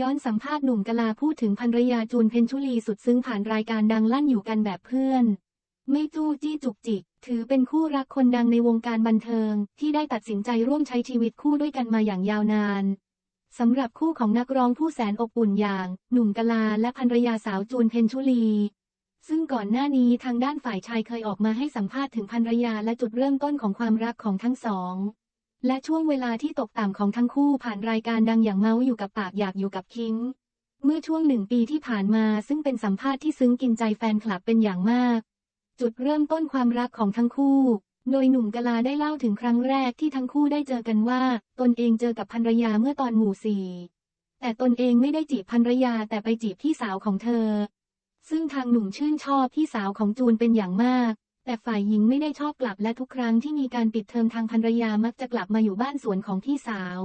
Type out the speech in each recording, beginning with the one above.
ย้อนสัมภาษณ์หนุ่มกะลาพูดถึงภรรยาจูนเพ็ญชุลีสุดซึ้งผ่านรายการดังลั่นอยู่กันแบบเพื่อน ไม่จู้จี้จุกจิก ถือเป็นคู่รักคนดังในวงการบันเทิง ที่ได้ตัดสินใจร่วมใช้ชีวิตคู่ด้วยกันมาอย่างยาวนานสำหรับคู่ของนักร้องผู้แสนอบอุ่นอย่าง หนุ่มกะลาและภรรยาสาวจูนเพ็ญชุลี ซึ่งก่อนหน้านี้ทางด้านฝ่ายชายเคยออกมาให้สัมภาษณ์ถึงภรรยาและจุดเริ่มต้นของความรักของทั้งสอง และช่วงเวลาที่ตกต่ำของทั้งคู่ผ่านรายการดังอย่างเมาอยู่กับปากอยากอยู่กับคิง เมื่อช่วงหนึ่งปีที่ผ่านมาซึ่งเป็นสัมภาษณ์ที่ซึ้งกินใจแฟนคลับเป็นอย่างมาก จุดเริ่มต้นความรักของทั้งคู่ โดยหนุ่มกะลาได้เล่าถึงครั้งแรกที่ทั้งคู่ได้เจอกันว่า ตนเองเจอกับภรรยาเมื่อตอนหมู่สี่แต่ตนเองไม่ได้จีบภรรยาแต่ไปจีบพี่สาวของเธอ ซึ่งทางหนุ่มชื่นชอบพี่สาวของจูนเป็นอย่างมาก แต่ฝ่ายหญิงไม่ได้ชอบกลับและทุกครั้งที่มีการปิดเทอมทางภรรยามักจะกลับมาอยู่บ้านสวนของพี่สาว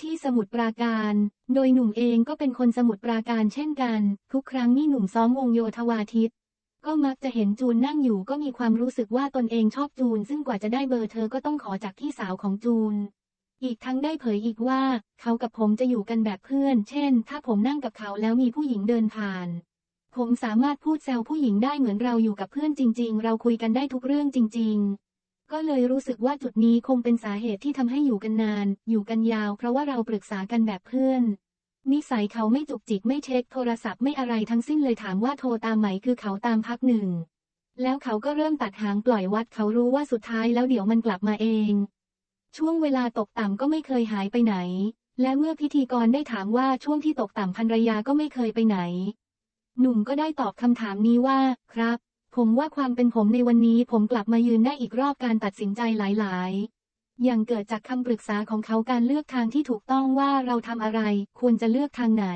ที่สมุทรปราการ โดยหนุ่มเองก็เป็นคนสมุทรปราการเช่นกัน ทุกครั้งที่หนุ่มซ้อมวงโยธวาทิตก็มักจะเห็นจูนนั่งอยู่ก็มีความรู้สึกว่าตนเองชอบจูน ซึ่งกว่าจะได้เบอร์เธอก็ต้องขอจากพี่สาวของจูน อีกทั้งได้เผยอีกว่า เขากับผมจะอยู่กันแบบเพื่อน เช่น ถ้าผมนั่งกับเขาแล้วมีผู้หญิงเดินผ่าน ผมสามารถพูดแซวผู้หญิงได้เหมือนเราอยู่กับเพื่อนจริง ๆ เราคุยกันได้ทุกเรื่องจริง ๆ ก็เลยรู้สึกว่าจุดนี้คงเป็นสาเหตุที่ทำให้อยู่กันนาน อยู่กันยาว เพราะว่าเราปรึกษากันแบบเพื่อน นิสัยเขาไม่จุกจิกไม่เช็คโทรศัพท์ไม่อะไรทั้งสิ้นเลยถามว่าโทรตามไหมคือเขาตามพักหนึ่ง แล้วเขาก็เริ่มตัดหางปล่อยวัดเขารู้ว่าสุดท้ายแล้วเดี๋ยวมันกลับมาเอง ช่วงเวลาตกต่ำก็ไม่เคยหายไปไหน และเมื่อพิธีกรได้ถามว่าช่วงที่ตกต่ำภรรยาก็ไม่เคยไปไหน หนุ่มก็ได้ตอบคำถามนี้ว่า ครับ ผมว่าความเป็นผมในวันนี้ผมกลับมายืนได้อีกรอบการตัดสินใจหลาย ๆ อย่างเกิดจากคำปรึกษาของเขาการเลือกทางที่ถูกต้องว่าเราทำอะไร ควรจะเลือกทางไหน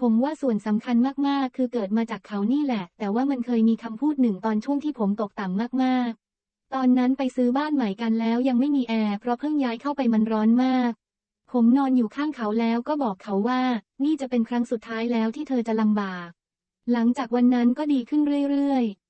ผมว่าส่วนสำคัญมาก ๆ คือเกิดมาจากเขานี่แหละ แต่ว่ามันเคยมีคำพูดหนึ่งตอนช่วงที่ผมตกต่ำมาก ๆ ตอนนั้นไปซื้อบ้านใหม่กันแล้วยังไม่มีแอร์เพราะเพิ่งย้ายเข้าไปมันร้อนมากผมนอนอยู่ข้างเขาแล้วก็บอกเขาว่า นี่จะเป็นครั้งสุดท้ายแล้วที่เธอจะลำบาก หลังจากวันนั้นก็ดีขึ้นเรื่อยๆ